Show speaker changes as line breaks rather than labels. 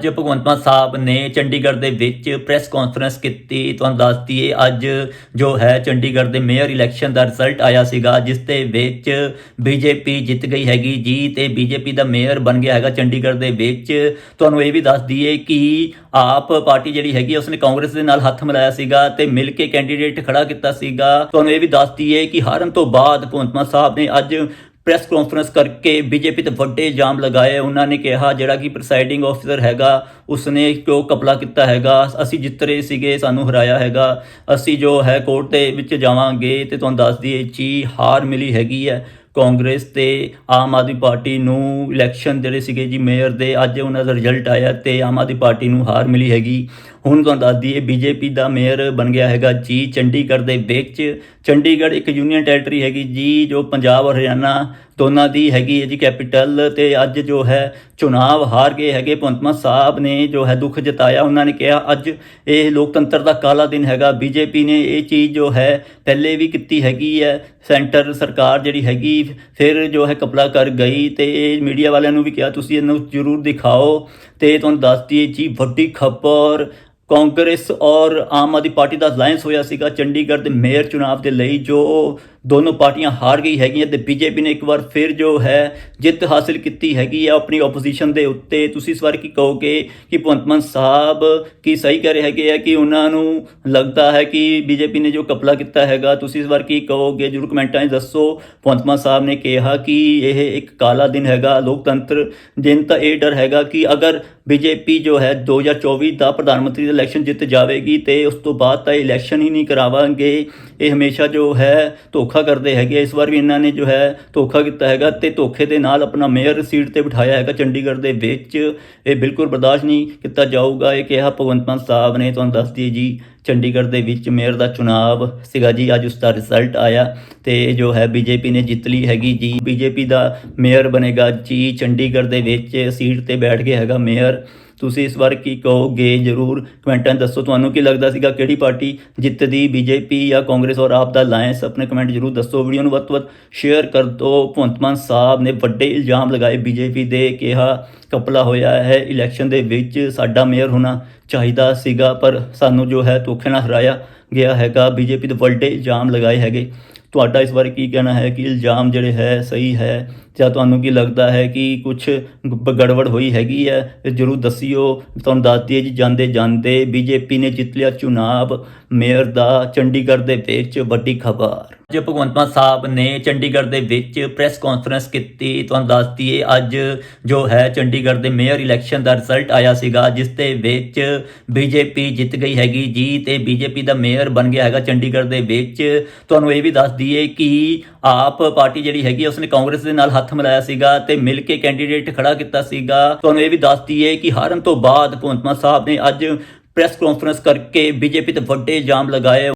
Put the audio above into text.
ਅੱਜ ਭਗਵੰਤ ਮਾਨ ਸਾਹਿਬ ਨੇ ਚੰਡੀਗੜ੍ਹ ਦੇ ਵਿੱਚ ਪ੍ਰੈਸ ਕਾਨਫਰੰਸ ਕੀਤੀ। ਤੁਹਾਨੂੰ ਦੱਸ ਦਈਏ, ਅੱਜ ਜੋ ਹੈ ਚੰਡੀਗੜ੍ਹ ਦੇ ਮੇਅਰ ਇਲੈਕਸ਼ਨ ਦਾ ਰਿਜ਼ਲਟ ਆਇਆ ਸੀਗਾ, ਜਿਸ ਦੇ ਵਿੱਚ ਬੀਜੇਪੀ ਜਿੱਤ ਗਈ ਹੈਗੀ ਜੀ ਤੇ ਬੀਜੇਪੀ ਦਾ ਮੇਅਰ ਬਣ ਗਿਆ ਹੈਗਾ ਚੰਡੀਗੜ੍ਹ ਦੇ ਵਿੱਚ। ਤੁਹਾਨੂੰ ਇਹ ਵੀ ਦੱਸ ਦਈਏ ਕਿ ਆਪ ਪਾਰਟੀ ਜਿਹੜੀ ਹੈਗੀ ਉਸਨੇ ਕਾਂਗਰਸ ਦੇ ਨਾਲ ਹੱਥ ਮਿਲਾਇਆ ਸੀਗਾ ਤੇ ਮਿਲ ਕੇ ਕੈਂਡੀਡੇਟ ਖੜਾ ਕੀਤਾ ਸੀਗਾ। ਤੁਹਾਨੂੰ ਇਹ ਵੀ ਦੱਸ ਦਈਏ ਕਿ ਹਾਰਨ ਤੋਂ ਬਾਅਦ ਭਗਵੰਤ ਮਾਨ ਸਾਹਿਬ ਨੇ ਅੱਜ ਪ੍ਰੈਸ ਕਾਨਫਰੰਸ ਕਰਕੇ ਬੀਜੇਪੀ ਤੇ ਵੱਡੇ ਇਲਜ਼ਾਮ ਲਗਾਏ। ਉਹਨਾਂ ਨੇ ਕਿਹਾ ਜਿਹੜਾ ਕਿ ਪ੍ਰੈਸਾਈਡਿੰਗ ਆਫੀਸਰ ਹੈਗਾ, ਉਸਨੇ ਕਿਉਂ ਕਪਲਾ ਕੀਤਾ ਹੈਗਾ? ਅਸੀਂ ਜਿੱਤ ਰਹੇ ਸੀਗੇ, ਸਾਨੂੰ ਹਰਾਇਆ ਹੈਗਾ। ਅਸੀਂ ਜੋ ਹੈ ਕੋਰਟ ਦੇ ਵਿੱਚ ਜਾਵਾਂਗੇ ਤੇ ਤੁਹਾਨੂੰ ਦੱਸ ਦਈਏ, ਜੀ ਹਾਰ ਮਿਲੀ ਹੈਗੀ ਹੈ। ਕਾਂਗਰਸ ਤੇ ਆਮ ਆਦਮੀ ਪਾਰਟੀ ਨੂੰ ਇਲੈਕਸ਼ਨ ਜਿਹੜੇ ਸੀਗੇ ਜੀ ਮੇਅਰ ਦੇ, ਅੱਜ ਉਹਨਾਂ ਦਾ ਰਿਜ਼ਲਟ ਆਇਆ ਤੇ ਆਮ ਆਦਮੀ ਪਾਰਟੀ ਨੂੰ ਹਾਰ ਮਿਲੀ ਹੈਗੀ। ਹੁਣ ਤੁਹਾਨੂੰ ਦੱਸ ਦਈਏ ਬੀਜੇਪੀ ਦਾ ਮੇਅਰ ਬਣ ਗਿਆ ਹੈਗਾ ਜੀ ਚੰਡੀਗੜ੍ਹ ਦੇ ਵਿੱਚ ਚੰਡੀਗੜ੍ਹ ਇੱਕ ਯੂਨੀਅਨ ਟੈਰੀਟਰੀ ਹੈਗੀ ਜੀ, ਜੋ ਪੰਜਾਬ ਔਰ ਹਰਿਆਣਾ ਦੋਨਾਂ ਦੀ ਹੈਗੀ ਹੈ ਜੀ ਕੈਪੀਟਲ ਤੇ ਅੱਜ ਜੋ ਹੈ ਚੁਣਾਵ ਹਾਰ ਗਏ ਹੈਗੇ। ਭਗਵੰਤ ਮਾਨ ਸਾਹਿਬ ਨੇ ਜੋ ਹੈ ਦੁੱਖ ਜਤਾਇਆ, ਉਹਨਾਂ ਨੇ ਕਿਹਾ, ਅੱਜ ਇਹ ਲੋਕਤੰਤਰ ਦਾ ਕਾਲਾ ਦਿਨ ਹੈਗਾ। ਬੀਜੇਪੀ ਨੇ ਇਹ ਚੀਜ਼ ਜੋ ਹੈ ਪਹਿਲੇ ਵੀ ਕੀਤੀ ਹੈਗੀ ਹੈ। ਸੈਂਟਰ ਸਰਕਾਰ ਜਿਹੜੀ ਹੈਗੀ, ਫਿਰ ਜੋ ਹੈ ਕਪਲਾ ਕਰ ਗਈ ਤੇ ਇਹ ਮੀਡੀਆ ਵਾਲਿਆਂ ਨੂੰ ਵੀ ਕਿਹਾ, ਤੁਸੀਂ ਇਹਨੂੰ ਜ਼ਰੂਰ ਦਿਖਾਓ। ਤੇ ਤੁਹਾਨੂੰ ਦੱਸਦੀ ਦਈਏ ਜੀ, ਵੱਡੀ ਖਬਰ ਕਾਂਗਰਸ ਔਰ ਆਮ ਆਦਮੀ ਪਾਰਟੀ ਦਾ ਅਲਾਈਅੰਸ ਹੋਇਆ ਸੀਗਾ, ਚੰਡੀਗੜ੍ਹ ਦੇ ਮੇਅਰ ਚੁਣਾਵ ਦੇ ਲਈ, ਜੋ ਦੋਨੋਂ ਪਾਰਟੀਆਂ ਹਾਰ ਗਈ ਹੈਗੀਆਂ ਤੇ ਬੀਜੇਪੀ ਨੇ ਇੱਕ ਵਾਰ ਫਿਰ ਜੋ ਹੈ ਜਿੱਤ ਹਾਸਲ ਕੀਤੀ ਹੈਗੀ ਹੈ ਆਪਣੀ ਆਪੋਜੀਸ਼ਨ ਦੇ ਉੱਤੇ। ਤੁਸੀਂ ਇਸ ਵਾਰ ਕੀ ਕਹੋਗੇ ਕਿ ਭਗਵੰਤ ਮਾਨ ਸਾਹਿਬ ਕੀ ਸਹੀ ਕਹਿ ਰਹੇ ਹੈਗੇ ਆ ਕਿ ਉਹਨਾਂ ਨੂੰ ਲੱਗਦਾ ਹੈ ਕਿ ਬੀਜੇਪੀ ਨੇ ਜੋ ਕਪਲਾ ਕੀਤਾ ਹੈਗਾ, ਤੁਸੀਂ ਇਸ ਵਾਰ ਕੀ ਕਹੋਗੇ? ਜਰੂਰ ਕਮੈਂਟਾਂ 'ਚ ਦੱਸੋ। ਭਗਵੰਤ ਮਾਨ ਸਾਹਿਬ ਨੇ ਕਿਹਾ ਕਿ ਇਹ ਇੱਕ ਕਾਲਾ ਦਿਨ ਹੈਗਾ, ਲੋਕਤੰਤਰ ਦਿਨ, ਤਾਂ ਇਹ ਡਰ ਹੈਗਾ ਕਿ ਅਗਰ ਬੀਜੇਪੀ ਜੋ ਹੈ 2024 ਦਾ ਪ੍ਰਧਾਨ ਮੰਤਰੀ ਦਾ ਇਲੈਕਸ਼ਨ ਜਿੱਤ ਜਾਵੇਗੀ ਤੇ ਉਸ ਤੋਂ ਬਾਅਦ ਤਾਂ ਇਲੈਕਸ਼ਨ ਹੀ ਨਹੀਂ ਕਰਾਵਾਂਗੇ। ਇਹ ਹਮੇਸ਼ਾ ਜੋ ਹੈ ਧੋਖਾ ਧੋਖਾ ਕਰਦੇ ਹੈਗੇ ਇਸ ਵਾਰ ਵੀ ਇਹਨਾਂ ਨੇ ਜੋ ਹੈ ਧੋਖਾ ਕੀਤਾ ਹੈਗਾ ਤੇ ਧੋਖੇ ਦੇ ਨਾਲ ਆਪਣਾ ਮੇਅਰ ਸੀਟ ਤੇ ਬਿਠਾਇਆ ਹੈਗਾ ਚੰਡੀਗੜ੍ਹ ਦੇ ਵਿੱਚ। ਇਹ ਬਿਲਕੁਲ ਬਰਦਾਸ਼ਤ ਨਹੀਂ ਕੀਤਾ ਜਾਊਗਾ। ਇਹ ਕਿਹਾ ਭਗਵੰਤ ਮਾਨ ਸਾਹਿਬ ਨੇ, ਤੁਹਾਨੂੰ ਦੱਸ ਦਈਏ ਜੀ, ਚੰਡੀਗੜ੍ਹ ਦੇ ਵਿੱਚ ਮੇਅਰ ਦਾ ਚੁਣਾਵ ਸੀਗਾ ਜੀ, ਅੱਜ ਉਸ ਦਾ ਰਿਜ਼ਲਟ ਆਇਆ ਤੇ ਜੋ ਹੈ ਬੀਜੇਪੀ ਨੇ ਜਿੱਤ ਲਈ ਹੈਗੀ ਜੀ। ਬੀਜੇਪੀ ਦਾ ਮੇਅਰ ਬਣੇਗਾ ਜੀ, ਚੰਡੀਗੜ੍ਹ ਦੇ ਵਿੱਚ ਸੀਟ ਤੇ ਬੈਠ ਕੇ ਹੈਗਾ ਮੇਅਰ। ਤੁਸੀਂ ਇਸ ਵਾਰ ਕੀ ਕਹੋਗੇ? ਜਰੂਰ ਕਮੈਂਟਾਂ ਦੱਸੋ। ਤੁਹਾਨੂੰ ਕੀ ਲੱਗਦਾ ਸੀਗਾ ਕਿਹੜੀ ਪਾਰਟੀ ਜਿੱਤਦੀ? ਬੀਜੇਪੀ ਜਾਂ ਕਾਂਗਰਸ ਔਰ ਆਪ ਦਾ ਅਲਾਈਅੰਸ ਆਪਣੇ ਕਮੈਂਟ ਜਰੂਰ ਦੱਸੋ। ਵੀਡੀਓ ਨੂੰ ਵੱਧ ਤੋਂ ਵੱਧ ਸ਼ੇਅਰ ਕਰ ਦਿਓ। ਭਗਵੰਤ ਮਾਨ ਸਾਹਿਬ ਨੇ ਵੱਡੇ ਇਲਜ਼ਾਮ ਲਗਾਏ। ਬੀਜੇਪੀ ਦੇ ਕਿਹਾ ਕਪਲਾ ਹੋਇਆ ਹੈ। ਇਲੈਕਸ਼ਨ ਦੇ ਵਿੱਚ ਸਾਡਾ ਮੇਅਰ ਹੋਣਾ ਚਾਹੀਦਾ ਸੀਗਾ, ਪਰ ਸਾਨੂੰ ਜੋ ਹੈ ਧੋਖੇ ਨਾਲ ਹਰਾਇਆ ਗਿਆ ਹੈਗਾ। ਬੀਜੇਪੀ ਦੇ ਵੱਡੇ ਇਲਜ਼ਾਮ ਲਗਾਏ ਹੈਗੇ। ਤੁਹਾਡਾ ਇਸ ਬਾਰੇ ਕੀ ਕਹਿਣਾ ਹੈ? ਕਿ ਇਲਜ਼ਾਮ ਜਿਹੜੇ ਹੈ, ਸਹੀ ਹੈ? ਜਾਂ ਤੁਹਾਨੂੰ ਕੀ ਲੱਗਦਾ ਹੈ ਕਿ ਕੁਝ ਗੜਬੜ ਹੋਈ ਹੈਗੀ ਹੈ? ਜਰੂਰ ਦੱਸਿਓ। ਤੁਹਾਨੂੰ ਦੱਸ ਦਈਏ ਜੀ, ਜਾਂਦੇ ਜਾਂਦੇ ਬੀਜੇਪੀ ਨੇ ਜਿੱਤ ਲਿਆ ਚੁਣਾਵ। ਮੇਅਰ ਦਾ ਚੰਡੀਗੜ੍ਹ ਦੇ ਵਿੱਚ ਵੱਡੀ ਖਬਰ। ਅੱਜ ਭਗਵੰਤ ਮਾਨ ਸਾਹਿਬ ਨੇ ਚੰਡੀਗੜ੍ਹ ਦੇ ਵਿੱਚ ਪ੍ਰੈਸ ਕਾਨਫਰੰਸ ਕੀਤੀ। ਤੁਹਾਨੂੰ ਦੱਸ ਦਈਏ, ਅੱਜ ਜੋ ਹੈ ਚੰਡੀਗੜ੍ਹ ਦੇ ਮੇਅਰ ਇਲੈਕਸ਼ਨ ਦਾ ਰਿਜ਼ਲਟ ਆਇਆ ਸੀਗਾ, ਜਿਸ ਦੇ ਵਿੱਚ ਬੀਜੇਪੀ ਜਿੱਤ ਗਈ ਹੈਗੀ ਜੀ ਤੇ ਬੀਜੇਪੀ ਦਾ ਮੇਅਰ ਬਣ ਗਿਆ ਹੈਗਾ ਚੰਡੀਗੜ੍ਹ ਦੇ ਵਿੱਚ। ਤੁਹਾਨੂੰ ਇਹ ਵੀ ਦੱਸ ਦਈਏ ਕਿ ਆਪ ਪਾਰਟੀ ਜਿਹੜੀ ਹੈਗੀ ਉਸਨੇ ਕਾਂਗਰਸ ਦੇ ਨਾਲ ਹੱਥ ਹੱਥ ਮਿਲਾਇਆ ਸੀਗਾ ਤੇ ਮਿਲ ਕੇ ਕੈਂਡੀਡੇਟ ਖੜਾ ਕੀਤਾ ਸੀਗਾ। ਤੁਹਾਨੂੰ ਇਹ ਵੀ ਦੱਸ ਦਈਏ ਕਿ ਹਾਰਨ ਤੋਂ ਬਾਅਦ ਭਗਵੰਤ ਮਾਨ ਸਾਹਿਬ ਨੇ ਅੱਜ ਪ੍ਰੈਸ ਕਾਨਫਰੰਸ ਕਰਕੇ ਬੀਜੇਪੀ ਤੇ ਵੱਡੇ ਇਲਜ਼ਾਮ ਲਗਾਏ।